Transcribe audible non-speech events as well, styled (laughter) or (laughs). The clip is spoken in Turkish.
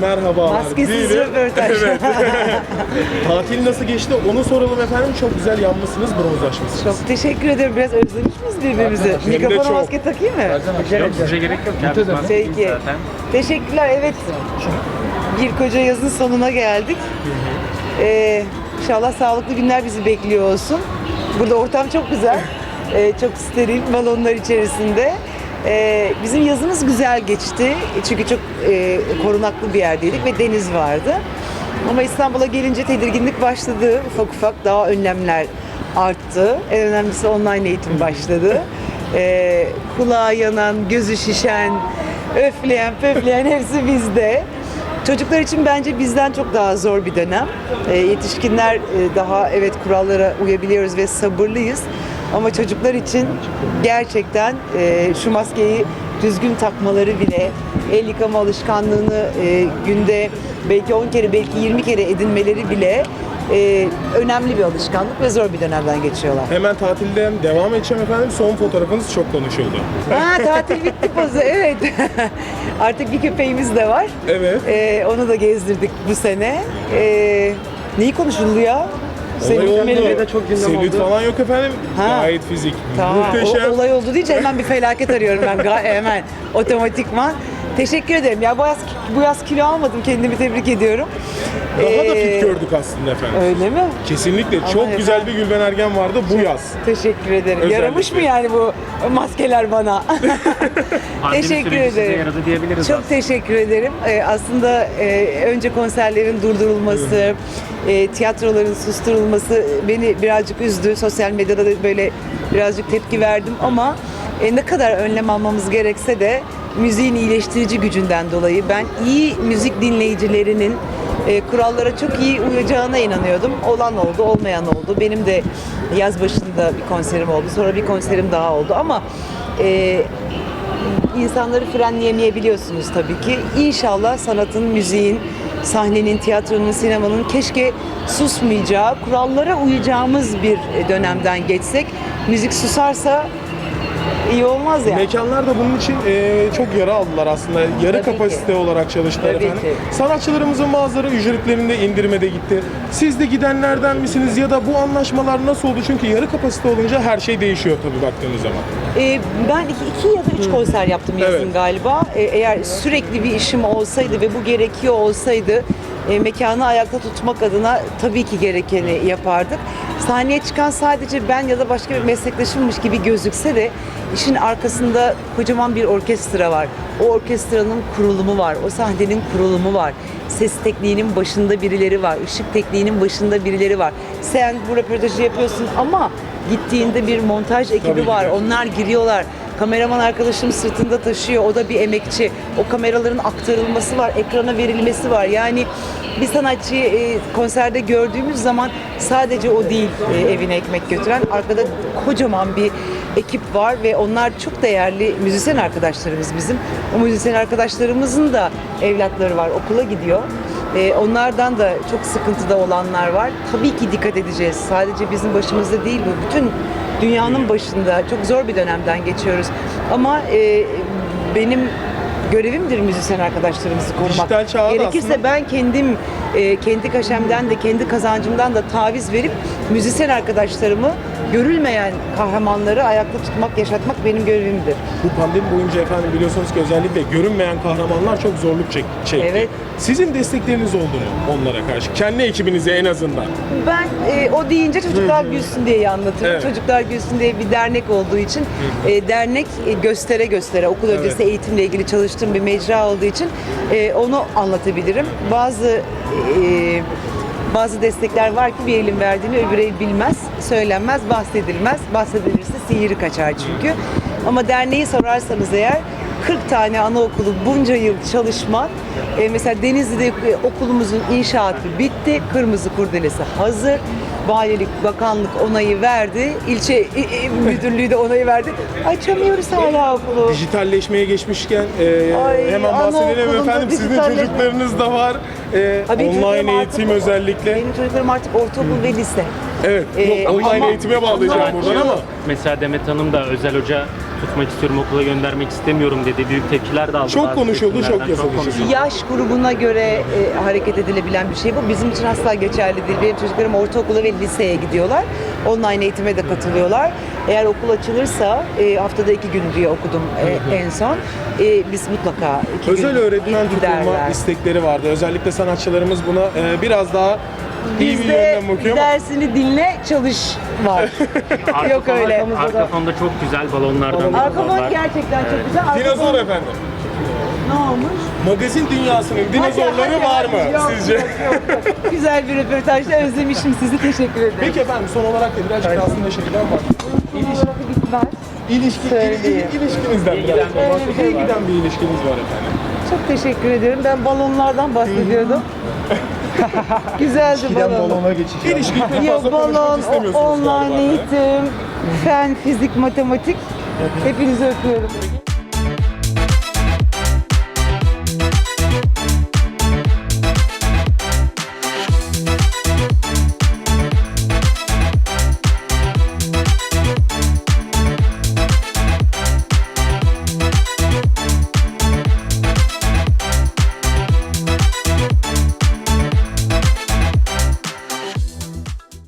merhabalar. Maskesiz diyelim. röportaj. (laughs) Evet. (laughs) Tatil nasıl geçti onu soralım efendim. Çok güzel yanmışsınız, bronzlaşmışsınız. Çok teşekkür ederim. Biraz özlemiş miyiz birbirimizi? Hem de Mikrofona çok. maske takayım mı? Yok bize gerek yok. Biz bahsettik Peki. zaten. Teşekkürler. Evet. Bir koca yazın sonuna geldik. Ee, inşallah sağlıklı günler bizi bekliyor olsun. Burada ortam çok güzel. Ee, çok steril balonlar içerisinde. Ee, bizim yazımız güzel geçti. Çünkü çok e, korunaklı bir yerdeydik ve deniz vardı. Ama İstanbul'a gelince tedirginlik başladı. Ufak ufak daha önlemler arttı. En önemlisi online eğitim başladı. Ee, kulağı yanan, gözü şişen, öfleyen, pöfleyen hepsi bizde. Çocuklar için bence bizden çok daha zor bir dönem. Ee, yetişkinler e, daha evet kurallara uyabiliyoruz ve sabırlıyız. Ama çocuklar için gerçekten e, şu maskeyi düzgün takmaları bile, el yıkama alışkanlığını e, günde belki 10 kere belki 20 kere edinmeleri bile e, önemli bir alışkanlık ve zor bir dönemden geçiyorlar. Hemen tatilden devam edeceğim efendim. Son fotoğrafınız çok konuşuldu. Ha tatil bitti pozu evet. (laughs) Artık bir köpeğimiz de var. Evet. Ee, onu da gezdirdik bu sene. Ee, neyi konuşuldu ya? Olay oldu. Melih- çok gündem Selülit oldu. falan yok efendim. Ha. Gayet fizik. Tamam. Muhteşem. O, olay oldu deyince hemen bir felaket arıyorum ben Ga- hemen otomatikman. Teşekkür ederim. Ya bu yaz, bu yaz kilo almadım. Kendimi tebrik ediyorum. Daha da Ee, fit gördük aslında efendim. Öyle mi? Kesinlikle. çok efendim. güzel bir Gülben Ergen vardı bu yaz. Teşekkür ederim. Özellikle. Yaramış mı yani bu maskeler bana? (laughs) Pandemi Teşekkür süreci size ederim. yaradı diyebiliriz Çok aslında. teşekkür ederim. Ee, aslında e, önce konserlerin durdurulması, e, tiyatroların susturulması beni birazcık üzdü. Sosyal medyada da böyle birazcık tepki verdim ama e, ne kadar önlem almamız gerekse de müziğin iyileştirici gücünden dolayı ben iyi müzik dinleyicilerinin e, kurallara çok iyi uyacağına inanıyordum. Olan oldu, olmayan oldu. Benim de yaz başında bir konserim oldu. Sonra bir konserim daha oldu ama e, insanları frenleyemeyebiliyorsunuz tabii ki. İnşallah sanatın, müziğin, sahnenin, tiyatronun, sinemanın keşke susmayacağı, kurallara uyacağımız bir dönemden geçsek. Müzik susarsa iyi olmaz ya. Mekanlar da bunun için e, çok yara aldılar aslında. Yarı Tabii kapasite ki. olarak çalıştılar Tabii efendim. ki. Sanatçılarımızın bazıları ücretlerinde indirime de gitti. Siz de gidenlerden misiniz ya da bu anlaşmalar nasıl oldu? Çünkü yarı kapasite olunca her şey değişiyor tabii baktığınız zaman. Ee, ben iki, iki ya da üç konser yaptım yazın Evet. galiba. Ee, eğer sürekli bir işim olsaydı ve bu gerekiyor olsaydı e, mekanı ayakta tutmak adına tabii ki gerekeni yapardık. Sahneye çıkan sadece ben ya da başka bir meslektaşımmış gibi gözükse de işin arkasında kocaman bir orkestra var. O orkestranın kurulumu var, o sahnenin kurulumu var. Ses tekniğinin başında birileri var, ışık tekniğinin başında birileri var. Sen bu röportajı yapıyorsun ama gittiğinde bir montaj ekibi var. Onlar giriyorlar. Kameraman arkadaşım sırtında taşıyor. O da bir emekçi. O kameraların aktarılması var, ekrana verilmesi var. Yani bir sanatçıyı e, konserde gördüğümüz zaman sadece o değil e, evine ekmek götüren. Arkada kocaman bir ekip var ve onlar çok değerli müzisyen arkadaşlarımız bizim. O müzisyen arkadaşlarımızın da evlatları var, okula gidiyor. E, onlardan da çok sıkıntıda olanlar var. Tabii ki dikkat edeceğiz. Sadece bizim başımızda değil bu. Bütün dünyanın başında çok zor bir dönemden geçiyoruz. Ama e, benim görevimdir müzisyen arkadaşlarımızı korumak. Gerekirse aslında- ben kendim e, kendi kaşemden de kendi kazancımdan da taviz verip müzisyen arkadaşlarımı görülmeyen kahramanları ayakta tutmak, yaşatmak benim görevimdir. Bu pandemi boyunca efendim biliyorsunuz ki özellikle görünmeyen kahramanlar çok zorluk çek- çekti. Evet. Sizin destekleriniz oldu mu onlara karşı? Kendi ekibinize en azından. Ben e, o deyince çocuklar gülsün diye anlatıyorum. Evet. Çocuklar gülsün diye bir dernek olduğu için e, dernek e, göstere göstere okul Evet. öncesi eğitimle ilgili çalıştığım bir mecra olduğu için e, onu anlatabilirim. Bazı e, bazı destekler var ki bir elin verdiğini öbür el bilmez, söylenmez, bahsedilmez. Bahsedilirse sihiri kaçar çünkü. Ama derneği sorarsanız eğer 40 tane anaokulu bunca yıl çalışma. E, mesela Denizli'de e, okulumuzun inşaatı bitti. Kırmızı kurdelesi hazır. Valilik, bakanlık onayı verdi. İlçe e, e, müdürlüğü de onayı verdi. Açamıyoruz hala okulu. Dijitalleşmeye geçmişken e, Ay, hemen bahsedelim anaokulunda efendim. Sizin çocuklarınız da var. E, Ha, benim çocuklarım online artık- eğitim özellikle. Benim çocuklarım artık ortaokul ve lise. Evet. Ee, yok, online ama- eğitime bağlayacağım buradan ama. Mesela Demet Hanım da özel hoca tutmak istiyorum okula göndermek istemiyorum dedi. Büyük tepkiler de aldı. Çok bazı konuşuldu, çok konuşuldu. Yaş grubuna göre e, hareket edilebilen bir şey bu. Bizim için asla geçerli değil. Benim çocuklarım ortaokula ve liseye gidiyorlar. Online eğitime de katılıyorlar. Eğer okul açılırsa e, haftada iki gün diye okudum e, en son. E, biz mutlaka iki Özel gün öğretmen tutulma giderler. istekleri vardı. Özellikle sanatçılarımız buna e, biraz daha iyi bir Bizde yönden bakıyor ama dersini dinle, çalış var. (laughs) Arka Yok fon- öyle. Arka fonda çok güzel balonlardan. Arka fon gerçekten çok güzel. Arka dinozor fon- efendim. Ne olmuş? Magazin dünyasının dinozorları Hadi, var hadi. mı Yok, sizce? yok, yok, yok. Güzel bir röportajda özlemişim sizi. Teşekkür ederim. Peki efendim son olarak da birazcık aslında şeyden bak. Bitmez. İlişki, il- il- ilişkinizden İyi giden biraz bir şey var. giden bir ilişkiniz var efendim. Çok teşekkür ederim. Ben balonlardan bahsediyordum. (laughs) Güzeldi balon. geçiş. İlişkiyi pek Yok fazla konuşmak balon, istemiyorsunuz online galiba. eğitim, fen, fizik, matematik. Hepinizi öpüyorum.